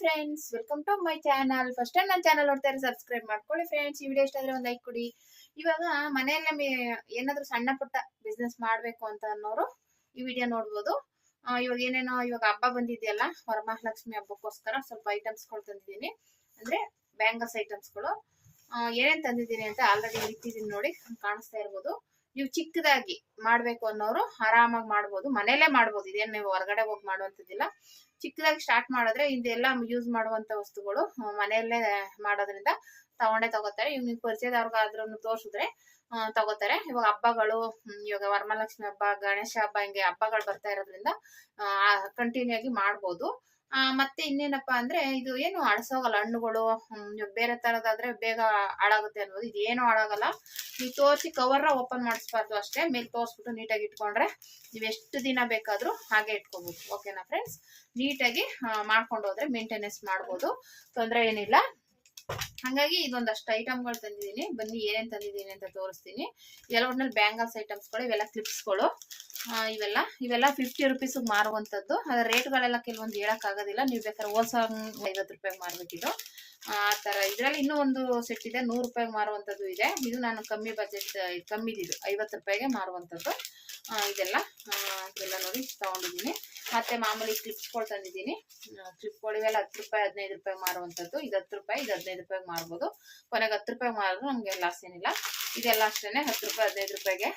Friends welcome to my channel first time ನನ್ನ channel ನೋಡ್ತಾರೆ subscribe ಮಾಡ್ಕೊಳ್ಳಿ ಫ್ರೆಂಡ್ಸ್ ಈ ವಿಡಿಯೋ ಇಷ್ಟ ಆದ್ರೆ ಒಂದು ಲೈಕ್ ಕೊಡಿ. ಇವಾಗ ಮನೆಯಲ್ಲೇ ಏನಾದ್ರೂ ಸಣ್ಣ ಪುಟ್ಟ ಬಿಸ್ನೆಸ್ ಮಾಡ್ಬೇಕು ಅಂತ ಅನ್ನೋರು ಈ ವಿಡಿಯೋ ನೋಡ್ಬೋದು. ಇವಾಗ ಏನೇನೋ ಇವಾಗ ಹಬ್ಬ ಬಂದಿದೆಯಲ್ಲ, ವರಮಹಾಲಕ್ಷ್ಮಿ ಹಬ್ಬಕ್ಕೋಸ್ಕರ ಸ್ವಲ್ಪ ಐಟಮ್ಸ್ಗಳು ತಂದಿದ್ದೀನಿ. ಅಂದ್ರೆ ಬ್ಯಾಂಗಲ್ಸ್ ಐಟಮ್ಸ್ಗಳು ಏನೇನು ತಂದಿದ್ದೀನಿ ಅಂತ ಆಲ್ರೆಡಿ ಇಟ್ಟಿದ್ದೀನಿ ನೋಡಿ ಕಾಣಿಸ್ತಾ ಇರ್ಬೋದು. ನೀವು ಚಿಕ್ಕದಾಗಿ ಮಾಡ್ಬೇಕು ಅನ್ನೋರು ಆರಾಮಾಗಿ ಮಾಡ್ಬೋದು. ಮನೇಲೆ ಮಾಡ್ಬೋದು. ಇದೇನು ನೀವು ಹೊರಗಡೆ ಹೋಗಿ ಮಾಡುವಂಥದ್ದಿಲ್ಲ. ಚಿಕ್ಕದಾಗಿ ಸ್ಟಾರ್ಟ್ ಮಾಡಿದ್ರೆ ಇದೆಲ್ಲ ಯೂಸ್ ಮಾಡುವಂತ ವಸ್ತುಗಳು ಮನೆಯಲ್ಲೇ ಮಾಡೋದ್ರಿಂದ ತಗೊಂಡೇ ತಗೋತಾರೆ. ಇವ್ ನೀವು ಪರಿಚಯದವ್ರಿಗಾದ್ರೂ ತೋರಿಸಿದ್ರೆ ತಗೋತಾರೆ. ಇವಾಗ ಹಬ್ಬಗಳು ಇವಾಗ ವರಮಹಾಲಕ್ಷ್ಮಿ ಹಬ್ಬ, ಗಣೇಶ ಹಬ್ಬ ಹಿಂಗೆ ಹಬ್ಬಗಳು ಬರ್ತಾ ಇರೋದ್ರಿಂದ ಕಂಟಿನ್ಯೂ ಆಗಿ ಮಾಡ್ಬೋದು. ಆ, ಮತ್ತೆ ಇನ್ನೇನಪ್ಪಾ ಅಂದ್ರೆ ಇದು ಏನು ಅಳಸೋಗಲ್ಲ ಹಣ್ಣುಗಳು ಬೇರೆ ತರದಾದ್ರೆ ಬೇಗ ಹಾಳಾಗುತ್ತೆ ಅನ್ಬೋದು ಇದು ಏನು ಹಾಳಾಗಲ್ಲ. ನೀವು ತೋರಿಸಿ ಕವರ್ ಓಪನ್ ಮಾಡಿಸ್ಬಾರ್ದು ಅಷ್ಟೇ. ಮೇಲೆ ತೋರಿಸ್ಬಿಟ್ಟು ನೀಟಾಗಿ ಇಟ್ಕೊಂಡ್ರೆ ನೀವು ಎಷ್ಟು ದಿನ ಬೇಕಾದ್ರೂ ಹಾಗೆ ಇಟ್ಕೋಬಹುದು ಓಕೆನಾ ಫ್ರೆಂಡ್ಸ್ ನೀಟಾಗಿ ಮಾಡ್ಕೊಂಡು ಹೋದ್ರೆ ಮೇಂಟೆನೆನ್ಸ್ ಮಾಡ್ಬೋದು. ತೊಂದರೆ ಏನಿಲ್ಲ. ಹಂಗಾಗಿ ಇದೊಂದಷ್ಟು ಐಟಮ್ಗಳು ತಂದಿದ್ದೀನಿ. ಬನ್ನಿ ಏನೇನು ತಂದಿದ್ದೀನಿ ಅಂತ ತೋರಿಸ್ತೀನಿ. ಎಲ್ಲ ಒಟ್ನಲ್ಲಿ ಬ್ಯಾಂಗಲ್ಸ್ ಐಟಮ್ಸ್ಗಳು ಇವೆಲ್ಲ ಕ್ಲಿಪ್ಸ್ಗಳು. ಇವೆಲ್ಲ ಇವೆಲ್ಲ ಫಿಫ್ಟಿ ರುಪೀಸಿಗೆ ಮಾರುವಂಥದ್ದು. ಅದರ ರೇಟ್ಗಳೆಲ್ಲ ಕೆಲವೊಂದು ಹೇಳೋಕ್ಕಾಗೋದಿಲ್ಲ. ನೀವು ಬೇಕಾದ್ರೆ ಹೋಲ್ಸ ಐವತ್ತು ರೂಪಾಯಿಗೆ ಮಾರ್ಬೇಕಿದು ಆ ಥರ ಇದರಲ್ಲಿ ಇನ್ನೂ ಒಂದು ಸೆಟ್ ಇದೆ. ನೂರು ರೂಪಾಯಿಗೆ ಮಾರುವಂಥದ್ದು ಇದೆ. ಇದು ನಾನು ಕಮ್ಮಿ ಬಜೆಟ್ ಕಮ್ಮಿದಿದು ಐವತ್ತು ರೂಪಾಯಿಗೆ ಮಾರುವಂಥದ್ದು. ಇದೆಲ್ಲ ಇದೆಲ್ಲ ನೋಡಿ ತಗೊಂಡಿದ್ದೀನಿ. ಮತ್ತೆ ಮಾಮೂಲಿ ಕ್ಲಿಪ್ಸ್ಗಳು ತಂದಿದ್ದೀನಿ. ಕ್ಲಿಪ್ಗಳು ಇವೆಲ್ಲ ಹತ್ತು ರೂಪಾಯಿ, ಹದಿನೈದು ರೂಪಾಯಿ ಮಾರುವಂಥದ್ದು. ಇದು ಹತ್ತು ರೂಪಾಯಿ, ಇದು ಹದಿನೈದು ರೂಪಾಯಿಗೆ ಮಾರ್ಬೋದು. ಕೊನೆಗೆ ಹತ್ತು ರೂಪಾಯಿ ಮಾರಿದ್ರು ನಮಗೆ ಲಾಸ್ ಏನಿಲ್ಲ. ಇದೆಲ್ಲ ಅಷ್ಟೇ ಹತ್ತು ರೂಪಾಯಿ, ಹದಿನೈದು ರೂಪಾಯಿಗೆ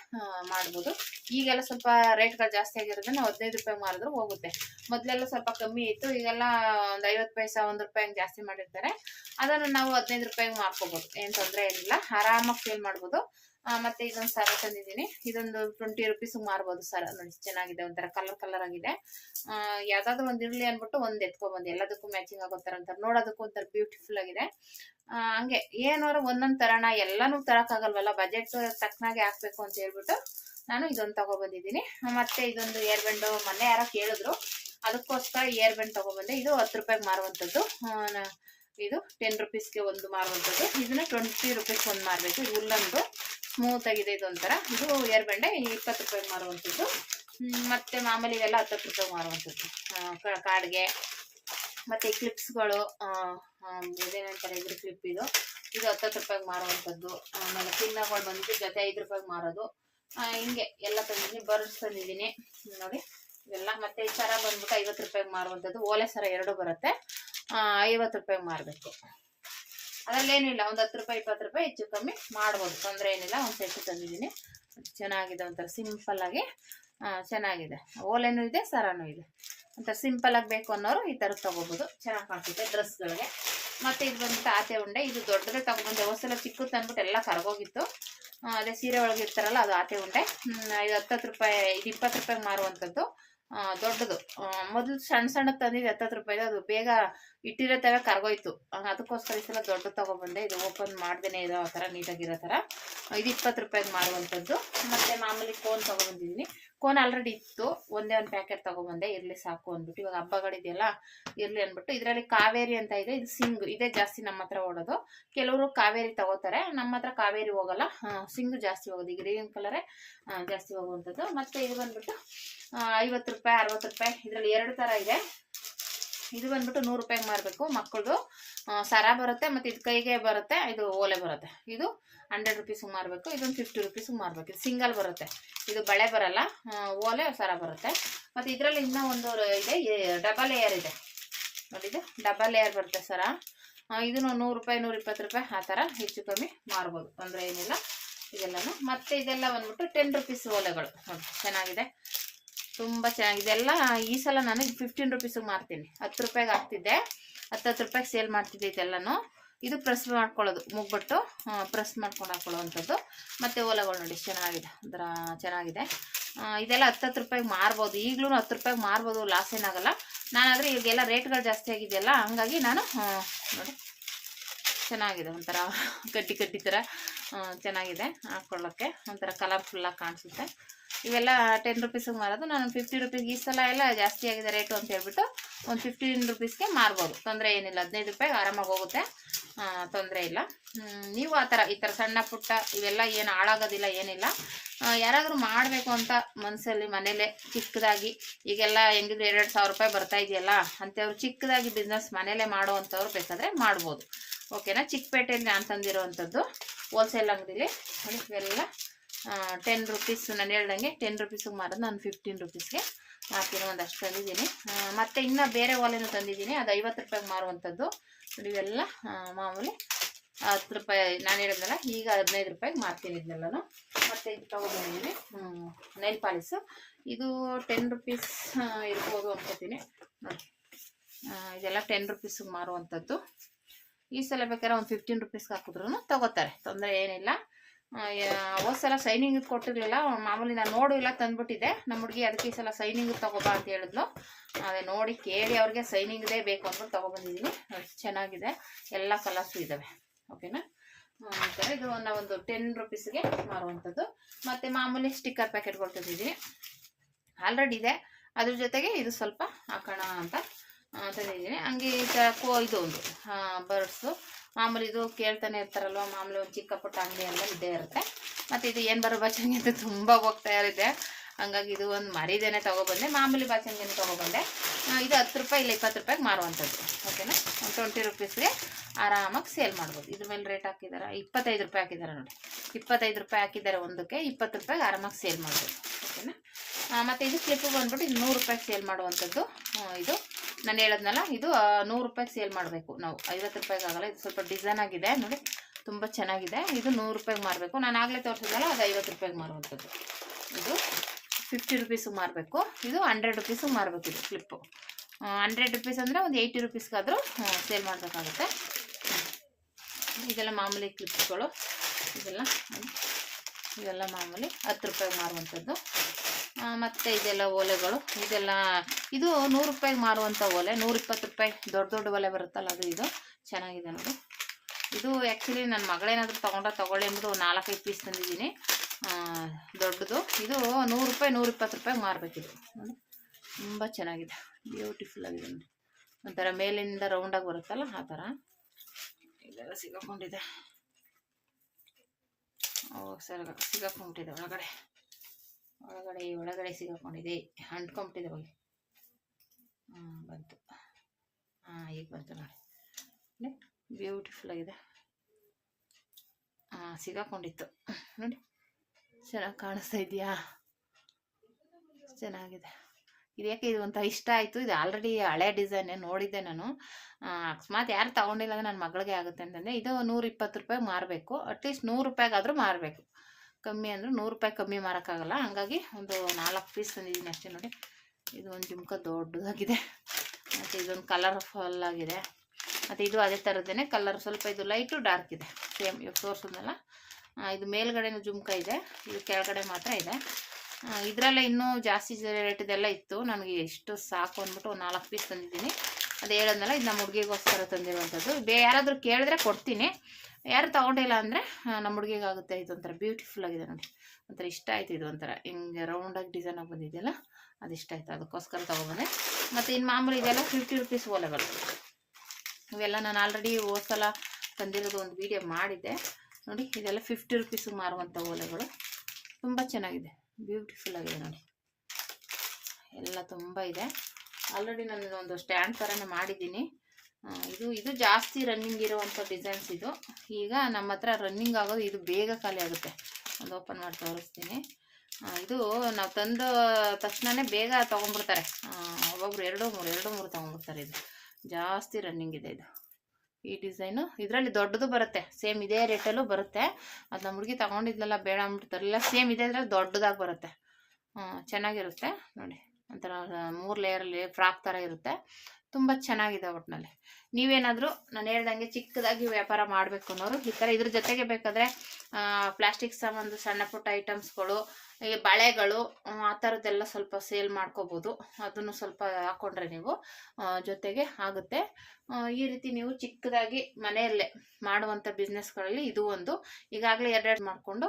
ಮಾಡ್ಬೋದು. ಈಗೆಲ್ಲ ಸ್ವಲ್ಪ ರೇಟ್ಗಳು ಜಾಸ್ತಿ ಆಗಿರೋದ್ರಿಂದ ನಾವು ಹದಿನೈದು ರೂಪಾಯಿ ಮಾರಿದ್ರು ಹೋಗುತ್ತೆ. ಮೊದಲೆಲ್ಲ ಸ್ವಲ್ಪ ಕಮ್ಮಿ ಇತ್ತು. ಈಗೆಲ್ಲ ಒಂದು ಐವತ್ತು ಪೈಸ, ಒಂದು ರೂಪಾಯಿ ಹಂಗೆ ಜಾಸ್ತಿ ಮಾಡಿರ್ತಾರೆ. ಅದನ್ನು ನಾವು ಹದಿನೈದು ರೂಪಾಯಿಗೆ ಮಾರ್ಕೋಬೋದು. ಏನು ತೊಂದರೆ ಏನಿಲ್ಲ. ಆರಾಮಾಗಿ ಫೀಲ್ ಮಾಡ್ಬೋದು. ಮತ್ತೆ ಇದೊಂದು ಸರ ತಂದಿದ್ದೀನಿ. ಇದೊಂದು ಟ್ವೆಂಟಿ ರುಪೀಸ್ ಮಾರ್ಬೋದು ಸರ ನೋಡಿ ಚೆನ್ನಾಗಿದೆ ಒಂಥರ ಕಲರ್ ಕಲರ್ ಆಗಿದೆ. ಯಾವ್ದಾದ್ರು ಒಂದ್ ಇರ್ಲಿ ಅನ್ಬಿಟ್ಟು ಒಂದ್ ಎತ್ಕೊಬಂದು ಎಲ್ಲದಕ್ಕೂ ಮ್ಯಾಚಿಂಗ್ ಆಗೋ ತರ ಅಂತಾರೆ. ನೋಡೋದಕ್ಕೂ ಒಂಥರ ಬ್ಯೂಟಿಫುಲ್ ಆಗಿದೆ. ಹಂಗೆ ಏನಾದ್ರು ಒಂದೊಂದ್ ತರನ ಎಲ್ಲಾನು ತರಕ್ಕಾಗಲ್ವಲ್ಲ ಬಜೆಟ್ ತಕ್ಕನಾಗೆ ಹಾಕ್ಬೇಕು ಅಂತ ಹೇಳ್ಬಿಟ್ಟು ನಾನು ಇದೊಂದು ತಗೊಬಂದಿದ್ದೀನಿ. ಮತ್ತೆ ಇದೊಂದು ಏರ್ ಬೆಂಡು ಮೊನ್ನೆ ಯಾರೋ ಕೇಳಿದ್ರು, ಅದಕ್ಕೋಸ್ಕರ ಏರ್ ಬೆಂಡ್ ತಗೊಬಂದೆ. ಇದು ಹತ್ತು ರೂಪಾಯಿಗೆ ಮಾರುವಂಥದ್ದು. ಇದು ಟೆನ್ ರುಪೀಸ್ಗೆ ಒಂದು ಮಾರುವಂಥದ್ದು. ಇದನ್ನ ಟ್ವೆಂಟಿ ರುಪೀಸ್ ಒಂದು ಮಾರಬೇಕು. ಇದು ಉಲ್ಲಂದು ಸ್ಮೂತ್ ಆಗಿದೆ ಇದು ಒಂಥರ. ಇದು ಏರ್ ಬಂಡೆ, ಇಪ್ಪತ್ತು ರೂಪಾಯಿ ಮಾರುವಂಥದ್ದು. ಮತ್ತು ಮಾಮೂಲಿ ಇವೆಲ್ಲ ಹತ್ತತ್ತು ರೂಪಾಯಿ ಮಾರುವಂಥದ್ದು. ಕಾಡ್ಗೆ. ಮತ್ತೆ ಕ್ಲಿಪ್ಸ್ಗಳು ಇದೇನಂತಾರೆ ಇದ್ರ ಕ್ಲಿಪ್ ಇದು. ಇದು ಹತ್ತತ್ತು ರೂಪಾಯಿಗೆ ಮಾರುವಂಥದ್ದು. ಆಮೇಲೆ ಪಿನ್ನಗಳು ಬಂದ್ಬಿಟ್ಟು ಜೊತೆ ಐದು ರೂಪಾಯಿಗೆ ಮಾರೋದು. ಹಿಂಗೆ ಎಲ್ಲ ತಂದಿದ್ದೀನಿ, ಬರ್ಡ್ಸ್ ತಂದಿದ್ದೀನಿ. ನೋಡಿ, ಇವೆಲ್ಲ. ಮತ್ತೆ ಸರ ಬಂದ್ಬಿಟ್ಟು ಐವತ್ತು ರೂಪಾಯಿಗೆ ಮಾರುವಂಥದ್ದು. ಓಲೆ ಸರ ಎರಡು ಬರುತ್ತೆ. ಐವತ್ತು ರೂಪಾಯಿಗೆ ಮಾರಬೇಕು. ಅದರಲ್ಲೇನಿಲ್ಲ ಒಂದು ಹತ್ತು ರೂಪಾಯಿ ಇಪ್ಪತ್ತು ರೂಪಾಯಿ ಹೆಚ್ಚು ಕಮ್ಮಿ ಮಾಡ್ಬೋದು. ತೊಂದರೆ ಏನಿಲ್ಲ, ಒಂದು ಸೆಟ್ ತಂದಿದ್ದೀನಿ. ಚೆನ್ನಾಗಿದೆ ಒಂಥರ ಸಿಂಪಲ್ಲಾಗಿ ಚೆನ್ನಾಗಿದೆ. ಓಲೆನೂ ಇದೆ, ಸರನೂ ಇದೆ. ಒಂಥರ ಸಿಂಪಲ್ ಆಗಿ ಬೇಕು ಅನ್ನೋರು ಈ ಥರದ್ದು ತೊಗೋಬೋದು. ಚೆನ್ನಾಗಿ ಕಾಣಿಸುತ್ತೆ ಡ್ರೆಸ್ಗಳಿಗೆ. ಮತ್ತು ಇದು ಬಂದ್ಬಿಟ್ಟು ಆತೆ ಉಂಡೆ, ಇದು ದೊಡ್ಡದೇ ತಗೊಂಡ್ಬಂದೆ. ಹೊಸಲ ಚಿಕ್ಕದು ತಂದ್ಬಿಟ್ಟು ಎಲ್ಲ ಕರ್ಗೋಗಿತ್ತು. ಅದೇ ಸೀರೆ ಒಳಗೆ ಇರ್ತಾರಲ್ಲ ಅದು ಆತೆ ಉಂಡೆ. ಇದು ಹತ್ತು ರೂಪಾಯಿ, ಇದು ಇಪ್ಪತ್ತು ರೂಪಾಯಿಗೆ ಮಾರುವಂಥದ್ದು. ದೊಡ್ಡದು. ಮೊದಲು ಸಣ್ಣ ಸಣ್ಣ ತಂದಿದ್ದು ಹತ್ತತ್ತು ರೂಪಾಯಿದು. ಅದು ಬೇಗ ಇಟ್ಟಿರತ್ತವೆ ಕರ್ಗೋಯ್ತು. ಕರಗೋಯ್ತು ಅದಕ್ಕೋಸ್ಕರ ಈ ಸಲ ದೊಡ್ಡ ತೊಗೊಬಂದೆ. ಇದು ಓಪನ್ ಮಾಡ್ದೇನೆ ಇರೋ ಥರ ನೀಟಾಗಿರೋ ಥರ. ಇದು ಇಪ್ಪತ್ತು ರೂಪಾಯಿಗೆ ಮಾಡುವಂಥದ್ದು. ಮತ್ತೆ ಮಾಮೂಲಿ ಫೋನ್ ತಗೊಬಂದಿದ್ದೀನಿ. ಕೋನ್ ಆಲ್ರೆಡಿ ಇತ್ತು, ಒಂದೇ ಒಂದು ಪ್ಯಾಕೆಟ್ ತಗೊಂಡ್ಬಂದೆ ಇರಲಿ ಸಾಕು ಅಂದ್ಬಿಟ್ಟು, ಇವಾಗ ಹಬ್ಬಗಳಿದೆಯಲ್ಲ, ಇರಲಿ ಅಂದ್ಬಿಟ್ಟು, ಇದರಲ್ಲಿ ಕಾವೇರಿ ಅಂತ ಇದೆ, ಇದು ಸಿಂಗ್, ಇದೇ ಜಾಸ್ತಿ ನಮ್ಮ ಹತ್ರ ಓಡೋದು. ಕೆಲವರು ಕಾವೇರಿ ತಗೋತಾರೆ, ನಮ್ಮ ಹತ್ರ ಕಾವೇರಿ ಹೋಗಲ್ಲ ಸಿಂಗ್ ಜಾಸ್ತಿ ಹೋಗೋದು ಗ್ರೀನ್ ಕಲರೇ ಜಾಸ್ತಿ ಹೋಗುವಂಥದ್ದು. ಮತ್ತೆ ಇದು ಬಂದ್ಬಿಟ್ಟು ಐವತ್ತು ರೂಪಾಯಿ, ಅರವತ್ತು ರೂಪಾಯಿ, ಇದರಲ್ಲಿ ಎರಡು ಥರ ಇದೆ. ಇದು ಬಂದ್ಬಿಟ್ಟು ನೂರು ರೂಪಾಯಿಗೆ ಮಾರಬೇಕು, ಮಕ್ಕಳದು ಸರ ಬರುತ್ತೆ, ಮತ್ತು ಇದು ಕೈಗೆ ಬರುತ್ತೆ, ಇದು ಓಲೆ ಬರುತ್ತೆ. ಇದು ಹಂಡ್ರೆಡ್ ರುಪೀಸ್ ಮಾರಬೇಕು ಇದೊಂದು ಫಿಫ್ಟಿ ರುಪೀಸ್ ಮಾರಬೇಕು ಇದು ಸಿಂಗಲ್ ಬರುತ್ತೆ. ಇದು ಬಳೆ ಬರಲ್ಲ ಓಲೆ ಸರ ಬರುತ್ತೆ. ಮತ್ತು ಇದರಲ್ಲಿ ಇನ್ನೂ ಒಂದು ಇದೆ ಡಬಲ್ ಲೇಯರ್ ಇದೆ. ನೋಡಿದ್ದು ಡಬಲ್ ಲೇಯರ್ ಬರುತ್ತೆ ಸರ. ಇದನ್ನು ನೂರು ರೂಪಾಯಿ, ನೂರ ಇಪ್ಪತ್ತು ರೂಪಾಯಿ ಆ ಥರ ಹೆಚ್ಚು ಕಮ್ಮಿ ಮಾರ್ಬೋದು ಅಂದರೆ ಏನಿಲ್ಲ. ಇದೆಲ್ಲನೂ. ಮತ್ತೆ ಇದೆಲ್ಲ ಬಂದ್ಬಿಟ್ಟು ಟೆನ್ ರುಪೀಸ್ ಓಲೆಗಳು. ನೋಡಿ, ಚೆನ್ನಾಗಿದೆ. ತುಂಬ ಚೆನ್ನಾಗಿದೆ ಇದೆಲ್ಲ ಈ ಸಲ ನಾನು ಫಿಫ್ಟೀನ್ ರುಪೀಸಿಗೆ ಮಾರ್ತೀನಿ ಹತ್ತು ರೂಪಾಯಿಗೆ ಹಾಕ್ತಿದ್ದೆ. ಹತ್ತು ರೂಪಾಯಿಗೆ ಸೇಲ್ ಮಾಡ್ತಿದ್ದೆ ಇದೆಲ್ಲನೂ. ಇದು ಪ್ರೆಸ್ ಮಾಡ್ಕೊಳ್ಳೋದು. ಮುಗ್ಬಿಟ್ಟು ಪ್ರೆಸ್ ಮಾಡ್ಕೊಂಡು ಹಾಕೊಳ್ಳುವಂಥದ್ದು. ಮತ್ತು ಓಲೆಗಳು ನೋಡಿ, ಚೆನ್ನಾಗಿದೆ. ಒಂಥರ ಚೆನ್ನಾಗಿದೆ. ಇದೆಲ್ಲ ಹತ್ತು ಹತ್ತು ರೂಪಾಯಿಗೆ ಮಾರ್ಬೋದು. ಈಗಲೂ ಹತ್ತು ರೂಪಾಯಿಗೆ ಮಾರ್ಬೋದು. ಲಾಸ್ ಏನಾಗಲ್ಲ. ನಾನಾದರೆ ಈಗೆಲ್ಲ ರೇಟ್ಗಳು ಜಾಸ್ತಿ ಆಗಿದೆಯಲ್ಲ, ಹಂಗಾಗಿ ನಾನು ನೋಡಿ, ಚೆನ್ನಾಗಿದೆ. ಒಂಥರ ಗಡ್ಡಿ ಗಡ್ಡಿ ಥರ ಚೆನ್ನಾಗಿದೆ ಹಾಕ್ಕೊಳ್ಳೋಕ್ಕೆ ಒಂಥರ ಕಲರ್ಫುಲ್ಲಾಗಿ ಕಾಣಿಸುತ್ತೆ. ಇವೆಲ್ಲ ಟೆನ್ ರುಪೀಸಿಗೆ ಮಾರೋದು. ನಾನು ಫಿಫ್ಟಿ ರುಪೀಸ್ ಈ ಸಲ ಎಲ್ಲ ಜಾಸ್ತಿ ಆಗಿದೆ ರೇಟು ಅಂತ ಹೇಳ್ಬಿಟ್ಟು ಒಂದು ಫಿಫ್ಟೀನ್ ರುಪೀಸ್ಗೆ ಮಾರ್ಬೋದು. ತೊಂದರೆ ಏನಿಲ್ಲ. ಹದಿನೈದು ರೂಪಾಯಿಗೆ ಆರಾಮಾಗಿ ಹೋಗುತ್ತೆ. ತೊಂದರೆ ಇಲ್ಲ. ನೀವು ಆ ಥರ ಈ ಥರ ಸಣ್ಣ ಪುಟ್ಟ ಇವೆಲ್ಲ ಏನು ಹಾಳಾಗೋದಿಲ್ಲ, ಏನಿಲ್ಲ. ಯಾರಾದರೂ ಮಾಡಬೇಕು ಅಂತ ಮನಸ್ಸಲ್ಲಿ ಮನೇಲೆ ಚಿಕ್ಕದಾಗಿ, ಈಗೆಲ್ಲ ಹೆಂಗಿದ್ರು ಎರಡು ಸಾವಿರ ರೂಪಾಯಿ ಬರ್ತಾ ಇದೆಯಲ್ಲ, ಅಂಥವ್ರು ಚಿಕ್ಕದಾಗಿ ಬಿಸ್ನೆಸ್ ಮನೇಲೆ ಮಾಡೋ ಅಂಥವ್ರು ಬೇಕಾದರೆ ಮಾಡ್ಬೋದು. ಓಕೆನಾ ಚಿಕ್ಕಪೇಟೆಯಲ್ಲಿ ನಾನು ತಂದಿರೋವಂಥದ್ದು ಹೋಲ್ಸೇಲ್ ಅಂಗಡಿಲಿ. ಇವೆಲ್ಲ ಟೆನ್ ರುಪೀಸ್ ನಾನು ಹೇಳ್ದಂಗೆ ಟೆನ್ ರುಪೀಸಿಗೆ ಮಾರೋದು. ನಾನು ಫಿಫ್ಟೀನ್ ರುಪೀಸ್ಗೆ ಮಾರ್ತೀನಿ ಒಂದಷ್ಟು ತಂದಿದ್ದೀನಿ. ಮತ್ತು ಇನ್ನು ಬೇರೆ ಒಲೆನು ತಂದಿದ್ದೀನಿ. ಅದು ಐವತ್ತು ರೂಪಾಯಿಗೆ ಮಾರುವಂಥದ್ದು. ಇವೆಲ್ಲ ಮಾಮೂಲಿ ಹತ್ತು ರೂಪಾಯಿ, ನಾನು ಹೇಳಿದ್ನಲ್ಲ, ಈಗ ಹದಿನೈದು ರೂಪಾಯಿಗೆ ಮಾರ್ತೀನಿ ಇದನ್ನೆಲ್ಲನು ಮತ್ತು ಇದು ತೊಗೊಂಡಿದ್ದೀನಿ ನೈಲ್ ಪಾಲಿಸು. ಇದು ಟೆನ್ ರುಪೀಸ್ ಇರ್ಬೋದು ಅನ್ಕೋತೀನಿ. ನೋಡಿ. ಇದೆಲ್ಲ ಟೆನ್ ರುಪೀಸಿಗೆ ಮಾರುವಂಥದ್ದು. ಈ ಸಲ ಬೇಕಾದ್ರೆ ಒಂದು ಫಿಫ್ಟೀನ್ ರುಪೀಸ್ಗೆ ಹಾಕಿದ್ರು ತಗೋತಾರೆ. ತೊಂದರೆ ಏನಿಲ್ಲ. ಆ, ಯಾ- ಸಲ ಸೈನಿಂಗ್ ಕೊಟ್ಟಿರ್ಲಿಲ್ಲ ಮಾಮೂಲಿ ನಾನು ನೋಡು ಇಲ್ಲ ತಂದ್ಬಿಟ್ಟಿದ್ದೆ. ನಮ್ಮ ಹುಡುಗಿ ಅದಕ್ಕೆ ಈ ಸಲ ಸೈನಿಂಗ್ ತಗೋಬಾ ಅಂತ ಹೇಳಿದ್ಲು. ಅದೇ ನೋಡಿ ಕೇಳಿ ಅವ್ರಿಗೆ ಸೈನಿಂಗ್ದೇ ಬೇಕು ಅಂದ್ಬಿಟ್ಟು ತೊಗೊಬಂದಿದ್ದೀನಿ ಚೆನ್ನಾಗಿದೆ. ಎಲ್ಲ ಕಲರ್ಸು ಇದ್ದಾವೆ ಓಕೆನಾ ಇದು ಒಂದು ಟೆನ್ ರುಪೀಸ್ಗೆ ಮಾರುವಂಥದ್ದು. ಮತ್ತು ಮಾಮೂಲಿ ಸ್ಟಿಕ್ಕರ್ ಪ್ಯಾಕೆಟ್ಗಳು ತಂದಿದ್ದೀನಿ ಆಲ್ರೆಡಿ ಇದೆ. ಅದ್ರ ಜೊತೆಗೆ ಇದು ಸ್ವಲ್ಪ ಹಾಕೋಣ ಅಂತ ತಂದಿದ್ದೀನಿ. ಹಂಗೆ ಇದು ಒಂದು ಬರ್ಡ್ಸು ಮಾಮೂಲಿ ಇದು ಕೇಳ್ತಾನೆ ಇರ್ತಾರಲ್ವ, ಮಾಮೂಲಿ ಒಂದು ಚಿಕ್ಕ ಪುಟ್ಟ ಅಂಗಡಿ ಎಲ್ಲ ಇದ್ದೇ ಇರುತ್ತೆ. ಮತ್ತು ಇದು ಏನು ಬರೋ ಬಾಚಂಗಿ ಅಂತ ತುಂಬ ಹೋಗ್ತಾ ಇರುತ್ತೆ ಹಂಗಾಗಿ ಇದು ಒಂದು ಮರಿದೇನೆ ತೊಗೊಬಂದೆ, ಮಾಮೂಲಿ ಬಾಚಂಗಿನ ತೊಗೊಬಂದೆ. ಇದು ಹತ್ತು ರೂಪಾಯಿ ಇಲ್ಲ, ಇಪ್ಪತ್ತು ರೂಪಾಯಿಗೆ ಮಾರುವಂಥದ್ದು. ಓಕೆನಾ ಒಂದು ಟ್ವೆಂಟಿ ರುಪೀಸ್ಗೆ ಆರಾಮಾಗಿ ಸೇಲ್ ಮಾಡ್ಬೋದು. ಇದ್ರ ಮೇಲೆ ರೇಟ್ ಹಾಕಿದ್ದಾರೆ ಇಪ್ಪತ್ತೈದು ರೂಪಾಯಿ ಹಾಕಿದ್ದಾರೆ ನೋಡಿ. ಇಪ್ಪತ್ತೈದು ರೂಪಾಯಿ ಹಾಕಿದ್ದಾರೆ ಒಂದಕ್ಕೆ, ಇಪ್ಪತ್ತು ರೂಪಾಯಿಗೆ ಆರಾಮಾಗಿ ಸೇಲ್ ಮಾಡ್ಬೋದು. ಓಕೆನಾ ಮತ್ತು ಮತ್ತೆ ಇದು ಸ್ಲಿಪ್ಪಿಗೆ ಬಂದ್ಬಿಟ್ಟು ಇದು ನೂರು ರೂಪಾಯಿಗೆ ಸೇಲ್ ಮಾಡುವಂಥದ್ದು. ಇದು ನಾನು ಹೇಳದ್ನಲ್ಲ, ಇದು ನೂರು ರೂಪಾಯಿಗೆ ಸೇಲ್ ಮಾಡಬೇಕು ನಾವು. ಐವತ್ತು ರೂಪಾಯಿಗೆ ಆಗಲ್ಲ ಇದು ಸ್ವಲ್ಪ ಡಿಸೈನ್ ಆಗಿದೆ ನೋಡಿ, ತುಂಬ ಚೆನ್ನಾಗಿದೆ. ಇದು ನೂರು ರೂಪಾಯಿಗೆ ಮಾರಬೇಕು. ನಾನು ಆಗಲೇ ತೋರಿಸಿದ್ದಲ್ಲ ಅದು ಐವತ್ತು ರೂಪಾಯಿಗೆ ಮಾರುವಂಥದ್ದು. ಇದು ಫಿಫ್ಟಿ ರುಪೀಸಿಗೆ ಮಾರಬೇಕು. ಇದು ಹಂಡ್ರೆಡ್ ರುಪೀಸಿಗೆ ಮಾರಬೇಕು ಇದು ಕ್ಲಿಪ್ಪು ಹಂಡ್ರೆಡ್ ರುಪೀಸ್ ಅಂದರೆ ಒಂದು ಏಯ್ಟಿ ರುಪೀಸ್ಗಾದರೂ ಸೇಲ್ ಮಾಡಬೇಕಾಗುತ್ತೆ. ಇದೆಲ್ಲ ಮಾಮೂಲಿ ಕ್ಲಿಪ್ಸ್ಗಳು ಇದೆಲ್ಲ. ಇದೆಲ್ಲ ಮಾಮೂಲಿ ಹತ್ತು ರೂಪಾಯಿಗೆ ಮಾರುವಂಥದ್ದು. ಮತ್ತೆ ಇದೆಲ್ಲ ಓಲೆಗಳು. ಇದೆಲ್ಲ, ಇದು ನೂರು ರೂಪಾಯಿಗೆ ಮಾರುವಂಥ ಓಲೆ. ನೂರಿಪ್ಪತ್ತು ರೂಪಾಯಿ ದೊಡ್ಡ ದೊಡ್ಡ ಓಲೆ ಬರುತ್ತಲ್ಲ ಅದು, ಇದು. ಚೆನ್ನಾಗಿದೆ ನೋಡಿ. ಇದು ಆ್ಯಕ್ಚುಲಿ ನನ್ನ ಮಗಳೇನಾದರೂ ತೊಗೊಂಡ್ರೆ ತೊಗೊಳ್ಳಿ ಅಂದ್ಬಿಟ್ಟು ನಾಲ್ಕೈದು ಪೀಸ್ ತಂದಿದ್ದೀನಿ. ದೊಡ್ಡದು. ಇದು ನೂರು ರೂಪಾಯಿ ನೂರಿಪ್ಪತ್ತು ರೂಪಾಯಿಗೆ ಮಾರಬೇಕಿದು ತುಂಬ ಚೆನ್ನಾಗಿದೆ. ಬ್ಯೂಟಿಫುಲ್ ಆಗಿದೆ ನೋಡಿ. ಒಂಥರ ಮೇಲಿಂದ ರೌಂಡಾಗಿ ಬರುತ್ತಲ್ಲ, ಆ ಥರ. ಇದೆಲ್ಲ ಸಿಗಕೊಂಡಿದೆ ಓ, ಸರ್ ಸಿಗಕೊಂಡಿದೆ ಒಳಗಡೆ. ಒಳಗಡೆ ಒಳಗಡೆ ಸಿಗಾಕೊಂಡಿದೆ ಅಂಟ್ಕೊಂಬಿಟ್ಟಿದೆ ಹೋಗಿ ಹಾಂ, ಬಂತು. ಹಾಂ, ಈಗ ಬಂತು ನೋಡಿ. ಬ್ಯೂಟಿಫುಲ್ ಆಗಿದೆ. ಹಾಂ, ಸಿಗಾಕೊಂಡಿತ್ತು. ನೋಡಿ, ಚೆನ್ನಾಗಿ ಕಾಣಿಸ್ತಾ ಇದೆಯಾ? ಚೆನ್ನಾಗಿದೆ. ಇದು ಯಾಕೆ ಇದು ಒಂಥರ ಇಷ್ಟ ಆಯಿತು? ಇದು ಆಲ್ರೆಡಿ ಹಳೆ ಡಿಸೈನೇ ನೋಡಿದ್ದೆ ನಾನು. ಅಕಸ್ಮಾತ್ ಯಾರು ತಗೊಂಡಿಲ್ಲ ಅಂದರೆ ನನ್ನ ಮಗಳಿಗೆ ಆಗುತ್ತೆ ಅಂತಂದರೆ ಇದು ನೂರಿಪ್ಪತ್ತು ರೂಪಾಯಿಗೆ ರೂಪಾಯಿ ಮಾರಬೇಕು ಅಟ್ಲೀಸ್ಟ್ ನೂರು ರೂಪಾಯಿಗಾದರೂ ಮಾರಬೇಕು. ಕಮ್ಮಿ ಅಂದರೆ ನೂರು ರೂಪಾಯಿ ಕಮ್ಮಿ ಮಾರೋಕ್ಕಾಗಲ್ಲ. ಹಾಗಾಗಿ ಒಂದು ನಾಲ್ಕು ಪೀಸ್ ತಂದಿದ್ದೀನಿ ಅಷ್ಟೇ ನೋಡಿ. ಇದು ಒಂದು ಜುಮ್ಕ ದೊಡ್ಡದಾಗಿದೆ. ಮತ್ತು ಇದೊಂದು ಕಲರ್ಫುಲ್ ಆಗಿದೆ. ಮತ್ತು ಇದು ಅದೇ ಥರದ್ದೇ ಕಲರ್ ಸ್ವಲ್ಪ ಇದು ಲೈಟು ಡಾರ್ಕ್ ಇದೆ. ಸೇಮ್ ಇವಾಗ ತೋರಿಸಿದ್ನಲ್ಲ ಇದು ಮೇಲ್ಗಡೆನೂ ಜುಮ್ಕ ಇದೆ. ಇದು ಕೆಳಗಡೆ ಮಾತ್ರ ಇದೆ. ಇದರಲ್ಲೇ ಇನ್ನೂ ಜಾಸ್ತಿ ರೇಟಿದೆಲ್ಲ ಇತ್ತು. ನನಗೆ ಎಷ್ಟು ಸಾಕು ಅಂದ್ಬಿಟ್ಟು ಒಂದು ನಾಲ್ಕು ಪೀಸ್ ತಂದಿದ್ದೀನಿ. ಅದು ಹೇಳೋದ್ನಲ್ಲ ಇದು ನಮ್ಮ ಹುಡುಗಿಗೋಸ್ಕರ ತಂದಿರುವಂಥದ್ದು. ಬೇ, ಯಾರಾದರೂ ಕೇಳಿದ್ರೆ ಕೊಡ್ತೀನಿ. ಯಾರು ತಗೊಂಡಿಲ್ಲ ಅಂದರೆ ನಮ್ಮ ಹುಡುಗಿಗಾಗುತ್ತೆ ಇದು ಒಂಥರ ಬ್ಯೂಟಿಫುಲ್ ಆಗಿದೆ ನೋಡಿ. ಒಂಥರ ಇಷ್ಟ ಆಯ್ತು ಇದು ಒಂಥರ. ಹಿಂಗೆ ರೌಂಡಾಗಿ ಡಿಸೈನಾಗಿ ಬಂದಿದೆಯಲ್ಲ, ಅದು ಇಷ್ಟ ಆಯಿತು. ಅದಕ್ಕೋಸ್ಕರ ತೊಗೊಬಂದೆ. ಮತ್ತು ಇನ್ನು ಮಾಮೂಲಿ ಇದೆಲ್ಲ ಫಿಫ್ಟಿ ರುಪೀಸ್ ಓಲೆಗಳು ಇವೆಲ್ಲ ನಾನು ಆಲ್ರೆಡಿ ಹೋದ್ಸಲ ತಂದಿರೋದು ಒಂದು ವಿಡಿಯೋ ಮಾಡಿದ್ದೆ. ನೋಡಿ, ಇದೆಲ್ಲ ಫಿಫ್ಟಿ ರುಪೀಸಿಗೆ ಮಾರುವಂಥ ಓಲೆಗಳು ತುಂಬ ಚೆನ್ನಾಗಿದೆ. ಬ್ಯೂಟಿಫುಲ್ ಆಗಿದೆ ನೋಡಿ. ಎಲ್ಲ ತುಂಬ ಇದೆ. ಆಲ್ರೆಡಿ ನಾನು ಒಂದು ಸ್ಟ್ಯಾಂಡ್ ಥರನೇ ಮಾಡಿದ್ದೀನಿ. ಇದು ಇದು ಜಾಸ್ತಿ ರನ್ನಿಂಗ್ ಇರುವಂಥ ಡಿಸೈನ್ಸ್ ಇದು. ಈಗ ನಮ್ಮ ಹತ್ರ ರನ್ನಿಂಗ್ ಆಗೋದು ಇದು ಬೇಗ ಖಾಲಿ ಆಗುತ್ತೆ. ಒಂದು ಓಪನ್ ಮಾಡಿ ತೋರಿಸ್ತೀನಿ. ಇದು ನಾವು ತಂದ ತಕ್ಷಣವೇ ಬೇಗ ತೊಗೊಂಡ್ಬಿಡ್ತಾರೆ. ಒಬ್ಬೊಬ್ರು ಎರಡು, ಮೂರು ಎರಡು, ಮೂರು ತೊಗೊಂಡ್ಬಿಡ್ತಾರೆ ಇದು. ಜಾಸ್ತಿ ರನ್ನಿಂಗ್ ಇದೆ ಇದು. ಈ ಡಿಸೈನು ಇದರಲ್ಲಿ ದೊಡ್ಡದು ಬರುತ್ತೆ. ಸೇಮ್ ಇದೇ ರೇಟಲ್ಲೂ ಬರುತ್ತೆ. ಅದು ನಮ್ಮ ಹುಡುಗಿ ತೊಗೊಂಡಿದ್ಲಲ್ಲ, ಬೇಡ ಅಂದ್ಬಿಡ್ತಾರಲ್ಲ ಸೇಮ್ ಇದೆ ಅಂದರೆ ದೊಡ್ಡದಾಗಿ ಬರುತ್ತೆ. ಚೆನ್ನಾಗಿರುತ್ತೆ. ನೋಡಿ. ಒಂಥರ ಮೂರು ಲೇಯರಲ್ಲಿ ಫ್ರಾಕ್ ಥರ ಇರುತ್ತೆ. ತುಂಬ ಚೆನ್ನಾಗಿದೆ ಒಟ್ಟಿನಲ್ಲಿ ನೀವೇನಾದರೂ ನಾನು ಹೇಳ್ದಂಗೆ ಚಿಕ್ಕದಾಗಿ ವ್ಯಾಪಾರ ಮಾಡಬೇಕು ಅನ್ನೋರು ಈ ಥರ ಇದ್ರ ಜೊತೆಗೆ ಬೇಕಾದರೆ ಪ್ಲಾಸ್ಟಿಕ್ ಸಾಮಾನು ಸಣ್ಣ ಪುಟ್ಟ ಐಟಮ್ಸ್ಗಳು ಈ ಬಳೆಗಳು ಆ, ಥರದ್ದೆಲ್ಲ ಸ್ವಲ್ಪ ಸೇಲ್ ಮಾಡ್ಕೋಬೋದು. ಅದನ್ನು ಸ್ವಲ್ಪ ಹಾಕ್ಕೊಂಡ್ರೆ ನೀವು ಜೊತೆಗೆ ಆಗುತ್ತೆ. ಈ ರೀತಿ ನೀವು ಚಿಕ್ಕದಾಗಿ ಮನೆಯಲ್ಲೇ ಮಾಡುವಂಥ ಬಿಸ್ನೆಸ್ಗಳಲ್ಲಿ ಇದು ಒಂದು. ಈಗಾಗಲೇ ಎರಡೆರಡು ಮಾಡಿಕೊಂಡು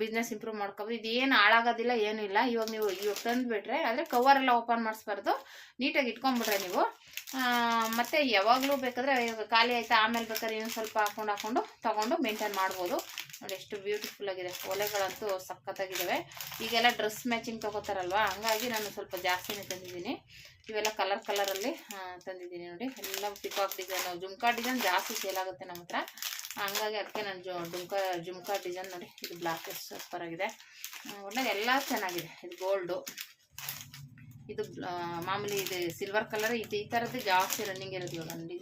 ಬಿಸ್ನೆಸ್ ಇಂಪ್ರೂವ್ ಮಾಡ್ಕೋಬೋದು. ಇದು ಏನು ಹಾಳಾಗೋದಿಲ್ಲ ಏನೂ ಇಲ್ಲ. ಇವಾಗ ನೀವು ಇವಾಗ ತಂದುಬಿಟ್ರೆ ಆದರೆ ಕವರೆಲ್ಲ ಓಪನ್ ಮಾಡಿಸ್ಬಾರ್ದು. ನೀಟಾಗಿ ಇಟ್ಕೊಂಡ್ಬಿಟ್ರೆ ನೀವು. ಮತ್ತು ಮತ್ತೆ ಯಾವಾಗಲೂ ಬೇಕಾದ್ರೆ ಇವಾಗ ಖಾಲಿ ಆಯಿತಾ ಆಮೇಲೆ ಬೇಕಾದ್ರೆ ಇನ್ನೊಂದು ಸ್ವಲ್ಪ ಹಾಕೊಂಡು ಹಾಕೊಂಡು ತೊಗೊಂಡು ಮೇಂಟೈನ್ ಮಾಡ್ಬೋದು. ನೋಡಿ ಎಷ್ಟು ಬ್ಯೂಟಿಫುಲ್ ಆಗಿದೆ. ಒಲೆಗಳಂತೂ ಸಖತ್ತಾಗಿದ್ದಾವೆ. ಈಗೆಲ್ಲ ಡ್ರೆಸ್ ಮ್ಯಾಚಿಂಗ್ ತಗೋತಾರಲ್ವಾ? ಹಂಗಾಗಿ ನಾನು ಸ್ವಲ್ಪ ಜಾಸ್ತಿನೇ ತಂದಿದ್ದೀನಿ. ಇವೆಲ್ಲ ಕಲರ್ ಕಲರಲ್ಲಿ ತಂದಿದ್ದೀನಿ ನೋಡಿ. ಎಲ್ಲ ಪಿಕಾಕ್ ಡಿಸೈನ್ ಜುಮ್ಕಾ ಡಿಸೈನ್ ಜಾಸ್ತಿ ಸೇಲ್ ಆಗುತ್ತೆ ನಮ್ಮ ಹತ್ರ. ಹಂಗಾಗಿ ಅದಕ್ಕೆ ನಾನು ಜು, ಜುಮ್ಕಾ ಜುಮ್ಕಾ ಡಿಸೈನ್ ನೋಡಿ. ಇದು ಬ್ಲಾಕ್ ಸೂಪರ್ ಆಗಿದೆ. ಒಳ್ಳೆ ಎಲ್ಲ ಚೆನ್ನಾಗಿದೆ. ಇದು ಗೋಲ್ಡು ಇದು ಮಾಮೂಲಿ ಇದು ಸಿಲ್ವರ್ ಕಲರ್ ಇದು ಈ ಥರದ್ದು ಜಾಸ್ತಿ ರನ್ನಿಂಗ್ ಇರೋದು ಇವಾಗ ನೋಡಿ.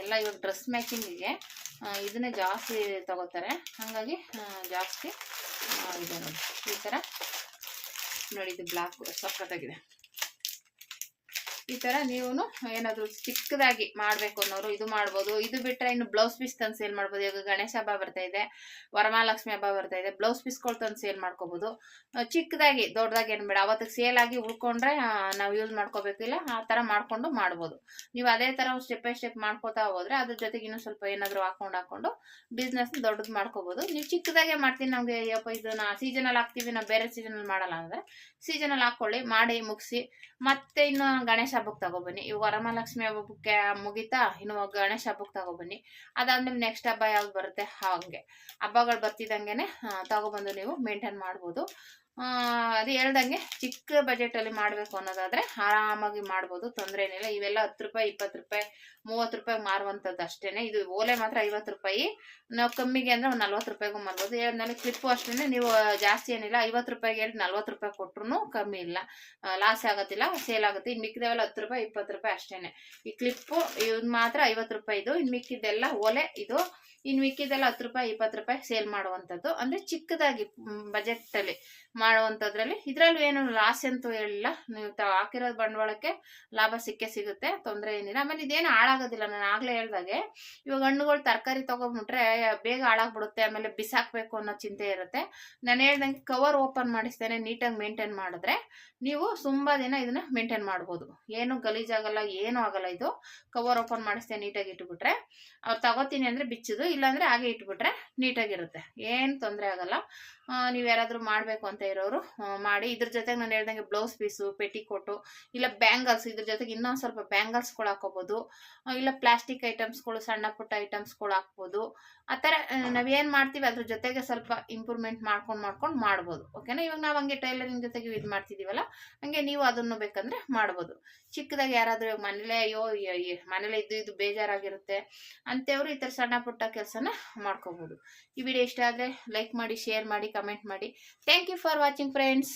ಎಲ್ಲ ಇವಾಗ ಡ್ರೆಸ್ ಮ್ಯಾಚಿಂಗಿಗೆ ಇದನ್ನೇ ಜಾಸ್ತಿ ತಗೋತಾರೆ. ಹಾಗಾಗಿ ಜಾಸ್ತಿ ಇದೆ ನೋಡಿ ಈ ಥರ ನೋಡಿ ಇದು ಬ್ಲಾಕ್ ಸಖತ್ತಾಗಿದೆ ಈ ತರ ನೀವು ಏನಾದ್ರು ಚಿಕ್ಕದಾಗಿ ಮಾಡ್ಬೇಕು ಅನ್ನೋರು ಇದು ಮಾಡ್ಬೋದು. ಇದು ಬಿಟ್ಟರೆ ಇನ್ನು ಬ್ಲೌಸ್ ಪೀಸ್ ತಂದು ಸೇಲ್ ಮಾಡ್ಬೋದು. ಇವಾಗ ಗಣೇಶ ಹಬ್ಬ ಬರ್ತಾ ಇದೆ, ವರಮಹಾಲಕ್ಷ್ಮಿ ಹಬ್ಬ ಬರ್ತಾ ಇದೆ. ಬ್ಲೌಸ್ ಪೀಸ್ಗಳು ತಂದು ಸೇಲ್ ಮಾಡ್ಕೋಬಹುದು ಚಿಕ್ಕದಾಗಿ, ದೊಡ್ಡದಾಗಿ ಏನು ಬೇಡ. ಅವತ್ತಿಗೆ ಸೇಲ್ ಆಗಿ ಉಳ್ಕೊಂಡ್ರೆ ನಾವು ಯೂಸ್ ಮಾಡ್ಕೋಬೇಕಿಲ್ಲ. ಆ ತರ ಮಾಡ್ಕೊಂಡು ಮಾಡ್ಬೋದು. ನೀವು ಅದೇ ತರ ಸ್ಟೆಪ್ ಬೈ ಸ್ಟೆಪ್ ಮಾಡ್ಕೋತಾ ಹೋದ್ರೆ ಅದ್ರ ಜೊತೆಗೆ ಇನ್ನೂ ಸ್ವಲ್ಪ ಏನಾದ್ರು ಹಾಕೊಂಡು ಹಾಕೊಂಡು ಬಿಸ್ನೆಸ್ ದೊಡ್ಡದು ಮಾಡ್ಕೋಬಹುದು ನೀವು ಚಿಕ್ಕದಾಗೆ ಮಾಡ್ತೀನಿ. ನಮ್ಗೆ ನಾ ಸೀಸನಲ್ಲಿ ಹಾಕ್ತೀವಿ. ನಾವು ಬೇರೆ ಸೀಸನಲ್ಲಿ ಮಾಡಲ್ಲ ಅಂದ್ರೆ ಸೀಸನಲ್ಲಿ ಹಾಕೊಳ್ಳಿ, ಮಾಡಿ ಮುಗಿಸಿ. ಮತ್ತೆ ಇನ್ನು ಗಣೇಶ ಹಬ್ಬಕ್ಕೆ ತಗೊಬನ್ನಿ. ಇವಾಗ ವರಮಹಾಲಕ್ಷ್ಮಿ ಹಬ್ಬಕ್ಕೆ ಮುಗಿತಾ, ಇನ್ನು ಗಣೇಶ ಹಬ್ಬಕ್ಕೆ ತಗೊಬನ್ನಿ. ಅದಾದ್ಮೇಲೆ ನೆಕ್ಸ್ಟ್ ಹಬ್ಬ ಯಾವ್ದು ಬರುತ್ತೆ? ಹಾಗೆ. ಹಬ್ಬಗಳು ಬರ್ತಿದ್ದಂಗೆನೆ ತಗೊಬಂದು ನೀವು ಮೇಂಟೈನ್ ಮಾಡ್ಬೋದು. ಅದು ಹೇಳ್ದಂಗೆ ಚಿಕ್ಕ ಬಜೆಟಲ್ಲಿ ಮಾಡಬೇಕು ಅನ್ನೋದಾದ್ರೆ ಆರಾಮಾಗಿ ಮಾಡ್ಬೋದು. ತೊಂದರೆ ಏನಿಲ್ಲ ಇವೆಲ್ಲ ಹತ್ತು ರೂಪಾಯಿ, ಇಪ್ಪತ್ತು ರೂಪಾಯಿ, ಮೂವತ್ತು ರೂಪಾಯಿ ಮಾರುವಂಥದ್ದು ಅಷ್ಟೇನೆ. ಇದು ಓಲೆ ಮಾತ್ರ ಐವತ್ತು ರೂಪಾಯಿ. ನಾವು ಕಮ್ಮಿಗೆ ಅಂದ್ರೆ ಒಂದು ನಲ್ವತ್ತು ರೂಪಾಯಿಗೂ ಮಾರ್ಬೋದು. ನನಗೆ ಕ್ಲಿಪ್ಪು ಅಷ್ಟೇ ನೀವು ಜಾಸ್ತಿ ಏನಿಲ್ಲ, ಐವತ್ತು ರೂಪಾಯಿಗೆ ಹೇಳಿ ನಲ್ವತ್ತು ರೂಪಾಯಿ ಕೊಟ್ರು ಕಮ್ಮಿ ಇಲ್ಲ. ಲಾಸ್ ಆಗೋದಿಲ್ಲ ಸೇಲ್ ಆಗುತ್ತೆ. ಇನ್ನು ಮಿಕ್ಕಿದವೆಲ್ಲ ಹತ್ತು ರೂಪಾಯಿ, ಇಪ್ಪತ್ತು ರೂಪಾಯಿ ಅಷ್ಟೇನೆ. ಈ ಕ್ಲಿಪ್ಪು ಇದು ಮಾತ್ರ ಐವತ್ತು ರೂಪಾಯಿ ಇದು ಇನ್ನು ಮಿಕ್ಕಿದ್ದೆಲ್ಲ ಓಲೆ, ಇದು ಇನ್ನು ಮಿಕ್ಕಿದೆಲ್ಲ ಹತ್ತು ರೂಪಾಯಿ, ಇಪ್ಪತ್ತು ರೂಪಾಯಿ ಸೇಲ್ ಮಾಡುವಂಥದ್ದು. ಅಂದರೆ ಚಿಕ್ಕದಾಗಿ ಬಜೆಟಲ್ಲಿ ಮಾಡುವಂಥದ್ರಲ್ಲಿ. ಇದರಲ್ಲೂ ಏನು ಲಾಸ್ ಅಂತೂ ಹೇಳಿಲ್ಲ. ನೀವು ತಾವು ಹಾಕಿರೋ ಬಂಡವಾಳಕ್ಕೆ ಲಾಭ ಸಿಕ್ಕೇ ಸಿಗುತ್ತೆ, ತೊಂದರೆ ಏನಿಲ್ಲ. ಆಮೇಲೆ ಇದೇನು ಹಾಳಾಗೋದಿಲ್ಲ. ನಾನು ಆಗಲೇ ಹೇಳ್ದಾಗೆ, ಇವಾಗ ಹಣ್ಣುಗಳು ತರಕಾರಿ ತೊಗೊಂಬಿಟ್ರೆ ಬೇಗ ಹಾಳಾಗ್ಬಿಡುತ್ತೆ, ಆಮೇಲೆ ಬಿಸಾಕ್ಬೇಕು ಅನ್ನೋ ಚಿಂತೆ ಇರುತ್ತೆ. ನಾನು ಹೇಳ್ದಂಗೆ ಕವರ್ ಓಪನ್ ಮಾಡಿಸ್ತೇನೆ, ನೀಟಾಗಿ ಮೇಂಟೈನ್ ಮಾಡಿದ್ರೆ ನೀವು ತುಂಬ ದಿನ ಇದನ್ನ ಮೇಂಟೈನ್ ಮಾಡ್ಬೋದು. ಏನು ಗಲೀಜಾಗಲ್ಲ, ಏನೂ ಆಗಲ್ಲ ಇದು. ಕವರ್ ಓಪನ್ ಮಾಡಿಸ್ತೇನೆ, ನೀಟಾಗಿ ಇಟ್ಬಿಟ್ರೆ. ಅವ್ರು ತಗೋತೀನಿ ಅಂದರೆ ಬಿಚ್ಚೋದು ಇಲ್ಲಾಂದರೆ ಹಾಗೆ ಇಟ್ಬಿಟ್ರೆ ನೀಟಾಗಿರುತ್ತೆ. ಏನು ತೊಂದರೆ ಆಗಲ್ಲ. ನೀವು ಯಾರಾದರೂ ಮಾಡಬೇಕು ಅಂತ ಇರೋರು ಮಾಡಿ. ಇದ್ರ ಜೊತೆಗೆ ನಾನು ಹೇಳ್ದಂಗೆ ಬ್ಲೌಸ್ ಪೀಸು ಪೆಟಿಕೋಟು ಇಲ್ಲ ಬ್ಯಾಂಗಲ್ಸ್ ಇದ್ರ ಜೊತೆಗೆ ಇನ್ನೊಂದು ಸ್ವಲ್ಪ ಬ್ಯಾಂಗಲ್ಸ್ಗಳು ಹಾಕೋಬೋದು. ಇಲ್ಲ ಪ್ಲಾಸ್ಟಿಕ್ ಐಟಮ್ಸ್ಗಳು ಸಣ್ಣ ಪುಟ್ಟ ಐಟಮ್ಸ್ಗಳು ಹಾಕ್ಬೋದು. ಆ ಥರ ನಾವೇನು ಮಾಡ್ತೀವಿ ಅದ್ರ ಜೊತೆಗೆ ಸ್ವಲ್ಪ ಇಂಪ್ರೂವ್ಮೆಂಟ್ ಮಾಡ್ಕೊಂಡು ಮಾಡ್ಕೊಂಡು ಮಾಡ್ಬೋದು. ಓಕೆನಾ ಇವಾಗ ನಾವು ಹಂಗೆ ಟೈಲರಿಂಗ್ ಜೊತೆಗೆ ಇದು ಮಾಡ್ತಿದ್ದೀವಲ್ಲ ಹಂಗೆ ನೀವು ಅದನ್ನು ಬೇಕಂದ್ರೆ ಮಾಡ್ಬೋದು. ಚಿಕ್ಕದಾಗಿ ಯಾರಾದರೂ ಮನೇಲೆ, ಅಯ್ಯೋ ಮನೇಲೆ ಇದ್ದು ಇದು ಬೇಜಾರಾಗಿರುತ್ತೆ ಅಂಥವ್ರು ಈ ಥರ ಸಣ್ಣ ಪುಟ್ಟ ಕೆಲಸನ ಮಾಡ್ಕೋಬೋದು. ಈ ವಿಡಿಯೋ ಇಷ್ಟ ಆದರೆ ಲೈಕ್ ಮಾಡಿ ಶೇರ್ ಮಾಡಿ ಕಮೆಂಟ್ ಮಾಡಿ thank you for watching friends